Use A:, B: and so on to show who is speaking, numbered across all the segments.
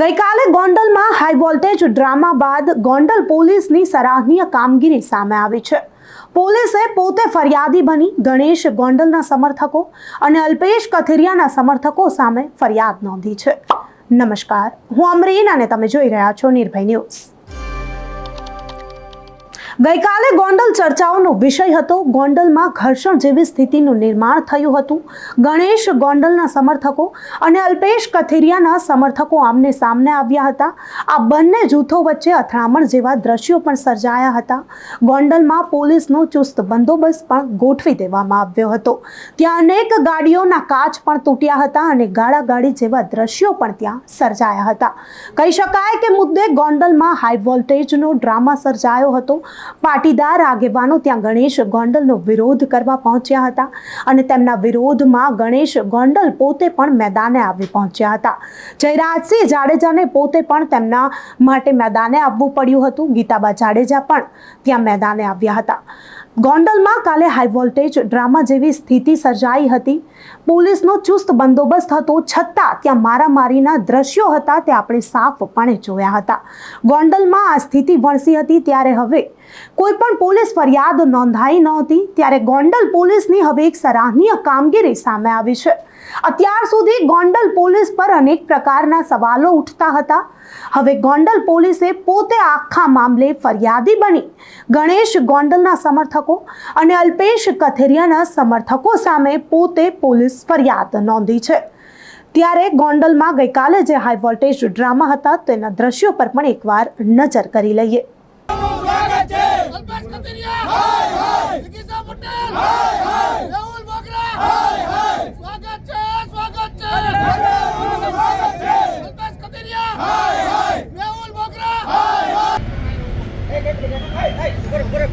A: ગઈકાલે ગોંડલમાં high voltage drama બાદ ગોંડલ પોલીસની સરાહનીય કામગીરી સામે આવી છે. પોલીસે પોતે ફરિયાદી બની ગણેશ ગોંડલના સમર્થકો અને અલ્પેશ કથિરિયાના સમર્થકો સામે ફરિયાદ નોંધી છે. નમસ્કાર, હું અમરીન અને તમે જોઈ રહ્યા છો નિર્ભય ન્યૂઝ. ગઈકાલે ગોંડલ ચર્ચાઓનો વિષય હતો. ગોંડલમાં ઘર્ષણ જેવી સ્થિતિનું નિર્માણ થયું હતું. ગણેશ ગોંડલના સમર્થકો અને અલ્પેશ કથિરિયાના સમર્થકો આમને સામને આવ્યા હતા. આ બંને જૂથો વચ્ચે અથડામણ જેવા દ્રશ્યો પણ સર્જાયા હતા. ગોંડલમાં પોલીસનો ચુસ્ત બંદોબસ્ત પણ ગોઠવી દેવામાં આવ્યો હતો. ત્યાં અનેક ગાડીઓના કાચ પણ તૂટ્યા હતા અને ગાળાગાડી જેવા દ્રશ્યો પણ ત્યાં સર્જાયા હતા. કહી શકાય કે મુદ્દે ગોંડલમાં હાઈ વોલ્ટેજનો ડ્રામા સર્જાયો હતો. પાટીદાર આગેવાનો ત્યાં ગણેશ ગોંડલનો વિરોધ કરવા પહોંચ્યા હતા અને તેમના વિરોધમાં ગણેશ ગોંડલ પોતે પણ મેદાને આવી પહોંચ્યા હતા. જયરાજસિંહ જાડેજાને પોતે પણ તેમના માટે મેદાને આવવું પડ્યું હતું. ગીતાબા જાડેજા પણ ત્યાં મેદાને આવ્યા હતા. ગોંડલમાં કાલે હાઈ વોલ્ટેજ ડ્રામા જેવી સ્થિતિ સર્જાઈ હતી. પોલીસનો ચુસ્ત બંદોબસ્ત હતો છતાં ત્યાં મારામારીના દ્રશ્યો હતા તે આપણે સાફપણે જોયા હતા. ગોંડલમાં આ સ્થિતિ વણસી હતી ત્યારે હવે કોઈ પણ પોલીસ ફરિયાદ નોંધાઈ નહોતી ત્યારે ગોંડલ પોલીસની હવે એક સરાહનીય કામગીરી સામે આવી છે. અત્યાર સુધી ગોંડલ પોલીસ પર અનેક પ્રકારના સવાલો ઉઠતા હતા. હવે ગોંડલ પોલીસે પોતે આખા મામલે ફરિયાદી બની. ગણેશ ગોંડલના સમર્થકો અને અલ્પેશ કથેરિયાના સમર્થકો સામે પોતે પોલીસ ફરિયાદ નોંધી છે. ત્યારે ગોંડલમાં ગઈકાલે જે હાઈ વોલ્ટેજ ડ્રામા હતા, તેના દ્રશ્યો પર પણ એકવાર નજર કરી લઈએ.
B: અલ્પેશ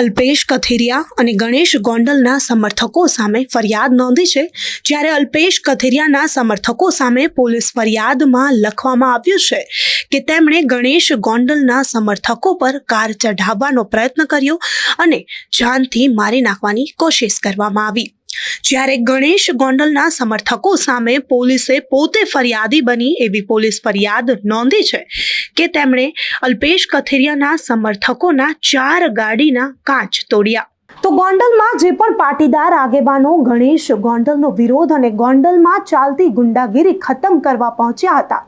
A: અલ્પેશ કથિરિયા અને ગણેશ ગોંડલના સમર્થકો સામે ફરિયાદ નોંધી છે, જ્યારે અલ્પેશ કથિરિયાના સમર્થકો સામે પોલીસ ફરિયાદમાં લખવામાં આવ્યું છે કે તેમણે ગણેશ ગોંડલના સમર્થકો પર કાર ચઢાવવાનો પ્રયત્ન કર્યો અને જાનથી મારી નાખવાની કોશિશ કરવામાં આવી. જ્યારે ગણેશ ગોંડલના સમર્થકો સામે પોલીસે પોતે ફરિયાદી બની એવી પોલીસ ફરિયાદ નોંધી છે કે તેમણે અલ્પેશ કથિરિયાના સમર્થકોના ચાર ગાડીના કાચ તોડ્યા. તો ગોંડલમાં જે પણ પાટીદાર આગેવાનો ગણેશ ગોંડલનો વિરોધ અને ગોંડલમાં ચાલતી ગુંડાગીરી ખતમ કરવા પહોંચ્યા હતા.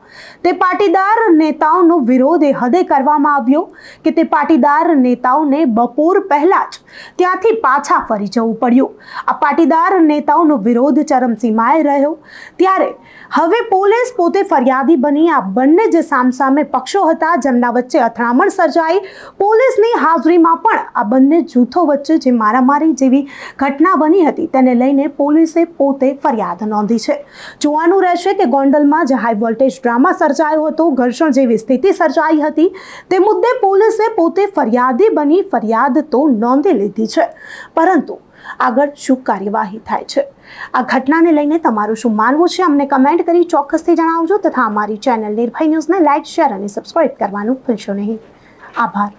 A: તે પાટીદાર નેતાઓનો વિરોધ એ હદે કરવામાં આવ્યો કે તે પાટીદાર નેતાઓને બપોર પહેલા જ ત્યાંથી પાછા ફરી જવું પડ્યું. આ પાટીદાર નેતાઓનો વિરોધ ચરમસીમાએ રહ્યો. ત્યારે હવે પોલીસ પોતે ફરિયાદી બની. આ બંને જે સામસામે પક્ષો હતા, જેમના વચ્ચે અથડામણ સર્જાઈ. પોલીસની હાજરીમાં પણ આ બંને જૂથો વચ્ચે જે મારામારી જેવી ઘટના બની હતી, તેને લઈને પોલીસે પોતે ફરિયાદ નોંધી છે. જોવાનું રહેશે કે ગોંડલમાં જે હાઈ વોલ્ટેજ ડ્રામા સર્જાયો હતો, ઘર્ષણ જેવી સ્થિતિ સર્જાઈ હતી, તે મુદ્દે પોલીસે પોતે ફરિયાદી બની ફરિયાદ તો નોંધી લીધી છે. પરંતુ આગળ શું કાર્યવાહી થાય છે? આ ઘટનાને લઈને તમારું શું માનવું છે? અમને કમેન્ટ કરી ચોક્કસથી જણાવજો તથા અમારી ચેનલ નિર્ભય ન્યૂઝને લાઇક શેર અને સબસ્ક્રાઇબ કરવાનું ભૂલશો નહીં. આભાર.